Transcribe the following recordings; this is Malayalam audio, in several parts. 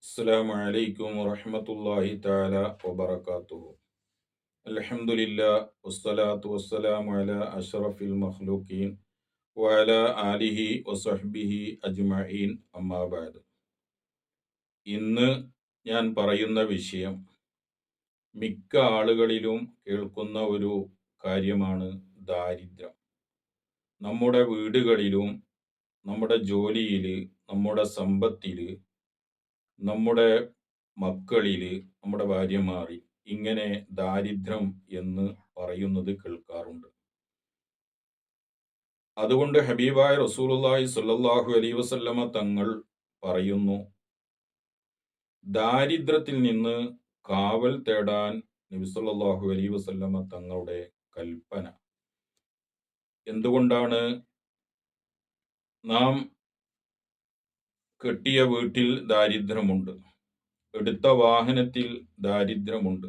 السلام عليكم ورحمة الله تعالى وبركاته الحمد لله والصلاة والسلام على أشرف المخلوقين وعلى آله وصحبه أجمعين أما بعد ഇന്ന് ഞാൻ പറയുന്ന വിഷയം മിക്ക ആളുകളിലും കേൾക്കുന്ന ഒരു കാര്യമാണ് ദാരിദ്ര്യം നമ്മുടെ വീടുകളിലും നമ്മുടെ ജോലിയിൽ നമ്മുടെ സമ്പത്തിൽ നമ്മുടെ മക്കളിൽ നമ്മുടെ ഭാര്യമാരിൽ ഇങ്ങനെ ദാരിദ്ര്യം എന്ന് പറയുന്നത് കേൾക്കാറുണ്ട്. അതുകൊണ്ട് ഹബീബായ റസൂലുള്ളാഹി സ്വല്ലല്ലാഹു അലൈഹി വസല്ലമ തങ്ങൾ പറയുന്നു ദാരിദ്ര്യത്തിൽ നിന്ന് കാവൽ തേടാൻ നബി സ്വല്ലല്ലാഹു അലൈഹി വസല്ലമ തങ്ങളുടെ കൽപ്പന. എന്തുകൊണ്ടാണ്? നാം കെട്ടിയ വീട്ടിൽ ദാരിദ്ര്യമുണ്ട്. എടുത്ത വാഹനത്തിൽ ദാരിദ്ര്യമുണ്ട്.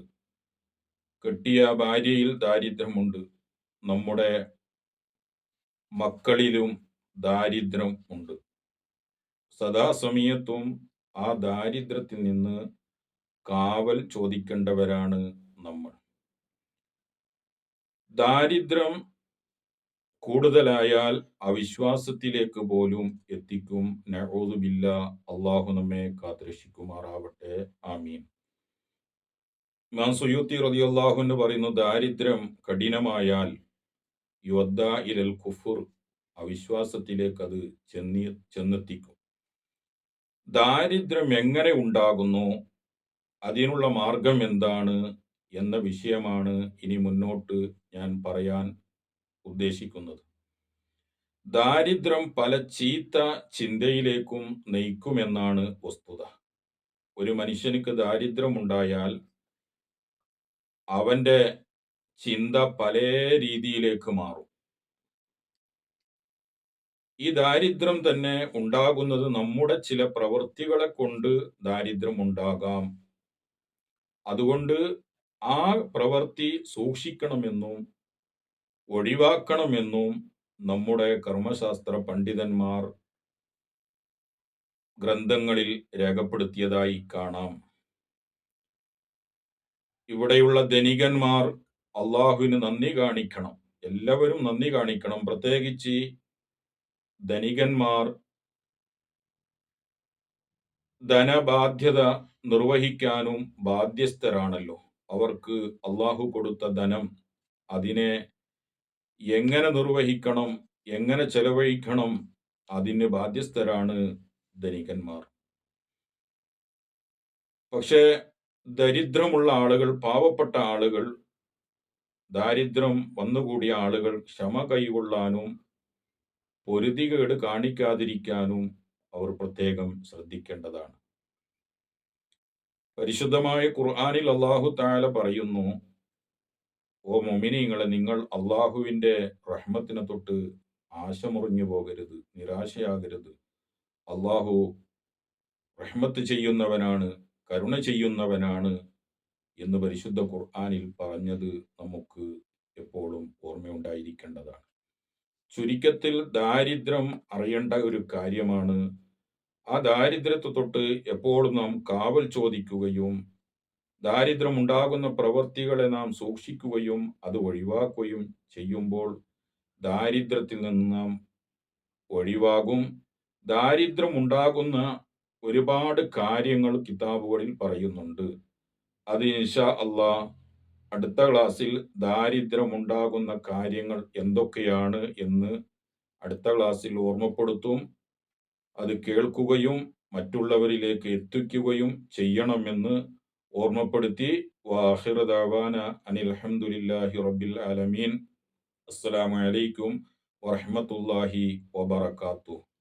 കെട്ടിയ ഭാര്യയിൽ ദാരിദ്ര്യമുണ്ട്. നമ്മുടെ മക്കളിലും ദാരിദ്ര്യം ഉണ്ട്. സദാസമയത്തും ആ ദാരിദ്ര്യത്തിൽ നിന്ന് കാവൽ ചോദിക്കേണ്ടവരാണ് നമ്മൾ. ദാരിദ്ര്യം കൂടുതലായാൽ അവിശ്വാസത്തിലേക്ക് പോലും എത്തിക്കും. നഹോദുബില്ല അള്ളാഹു നമ്മെ കാത്രക്ഷിക്കുമാറാവട്ടെ ആമീൻ. ഇമാം സുയൂത്തി റതി അള്ളാഹു പറയുന്നു ദാരിദ്ര്യം കഠിനമായാൽ യുദ്ധ ഇരൽ കുഫുർ അവിശ്വാസത്തിലേക്ക് അത് ചെന്നി ചെന്നെത്തിക്കും. ദാരിദ്ര്യം എങ്ങനെ ഉണ്ടാകുന്നു? അതിനുള്ള മാർഗം എന്താണ്? എന്ന വിഷയമാണ് ഇനി മുന്നോട്ട് ഞാൻ പറയാൻ ഉദ്ദേശിക്കുന്നത്. ദാരിദ്ര്യം പല ചീത്ത ചിന്തയിലേക്കും നയിക്കുമെന്നാണ് വസ്തുത. ഒരു മനുഷ്യനുക്ക് ദാരിദ്ര്യമുണ്ടായാൽ അവന്റെ ചിന്ത പല രീതിയിലേക്ക് മാറും. ഈ ദാരിദ്ര്യം തന്നെ ഉണ്ടാകുന്നത് നമ്മുടെ ചില പ്രവൃത്തികളെ കൊണ്ട് ദാരിദ്ര്യം ഉണ്ടാകാം അതുകൊണ്ട് ആ പ്രവൃത്തി സൂക്ഷിക്കണമെന്നും ഒഴിവാക്കണമെന്നും നമ്മുടെ കർമ്മശാസ്ത്ര പണ്ഡിതന്മാർ ഗ്രന്ഥങ്ങളിൽ രേഖപ്പെടുത്തിയതായി കാണാം. ഇവിടെയുള്ള ധനികന്മാർ അള്ളാഹുവിന് നന്ദി കാണിക്കണം. എല്ലാവരും നന്ദി കാണിക്കണം. പ്രത്യേകിച്ച് ധനികന്മാർ ധനബാധ്യത നിർവഹിക്കാനും ബാധ്യസ്ഥരാണല്ലോ. അവർക്ക് അള്ളാഹു കൊടുത്ത ധനം അതിനെ എങ്ങനെ നിർവഹിക്കണം എങ്ങനെ ചെലവഴിക്കണം അതിന് ബാധ്യസ്ഥരാണ് ധനികന്മാർ. പക്ഷേ ദരിദ്രമുള്ള ആളുകൾ പാവപ്പെട്ട ആളുകൾ ദാരിദ്ര്യം വന്നുകൂടിയ ആളുകൾ ക്ഷമ കൈകൊള്ളാനും പൊരുതികേട് കാണിക്കാതിരിക്കാനും അവർ പ്രത്യേകം ശ്രദ്ധിക്കേണ്ടതാണ്. പരിശുദ്ധമായ ഖുർആാനിൽ അള്ളാഹു താല പറയുന്നു ഓ മൊമിനിങ്ങളെ നിങ്ങൾ അള്ളാഹുവിന്റെ റഹ്മത്തിനെ തൊട്ട് ആശമുറിഞ്ഞു പോകരുത് നിരാശയാകരുത്. അള്ളാഹു റഹ്മത്ത് ചെയ്യുന്നവനാണ് കരുണ ചെയ്യുന്നവനാണ് എന്ന് പരിശുദ്ധ ഖുർആാനിൽ പറഞ്ഞത് നമുക്ക് എപ്പോഴും ഓർമ്മയുണ്ടായിരിക്കേണ്ടതാണ്. ചുരുക്കത്തിൽ ദാരിദ്ര്യം അറിയേണ്ട ഒരു കാര്യമാണ്. ആ ദാരിദ്ര്യത്തെ തൊട്ട് എപ്പോഴും നാം കാവൽ ചോദിക്കുകയും ദാരിദ്ര്യമുണ്ടാകുന്ന പ്രവൃത്തികളെ നാം സൂക്ഷിക്കുകയും അത് ഒഴിവാക്കുകയും ചെയ്യുമ്പോൾ ദാരിദ്ര്യത്തിൽ നിന്ന് നാം ഒഴിവാകും. ദാരിദ്ര്യമുണ്ടാകുന്ന ഒരുപാട് കാര്യങ്ങൾ കിതാബുകളിൽ പറയുന്നുണ്ട്. അത് ഇൻഷാ അള്ളാ അടുത്ത ക്ലാസ്സിൽ ദാരിദ്ര്യമുണ്ടാകുന്ന കാര്യങ്ങൾ എന്തൊക്കെയാണ് എന്ന് അടുത്ത ക്ലാസ്സിൽ ഓർമ്മപ്പെടുത്തും. അത് കേൾക്കുകയും മറ്റുള്ളവരിലേക്ക് എത്തിക്കുകയും ചെയ്യണമെന്ന് ഓർമ്മപ്പെടുത്തി വാഹിറദാവാന അനിൽ അഹമ്മദില്ലാഹി റബ്ബിൽ ആലമീൻ. അസ്സലാമു അലൈക്കും വറഹ്മത്തുള്ളാഹി വബറകാതുഹു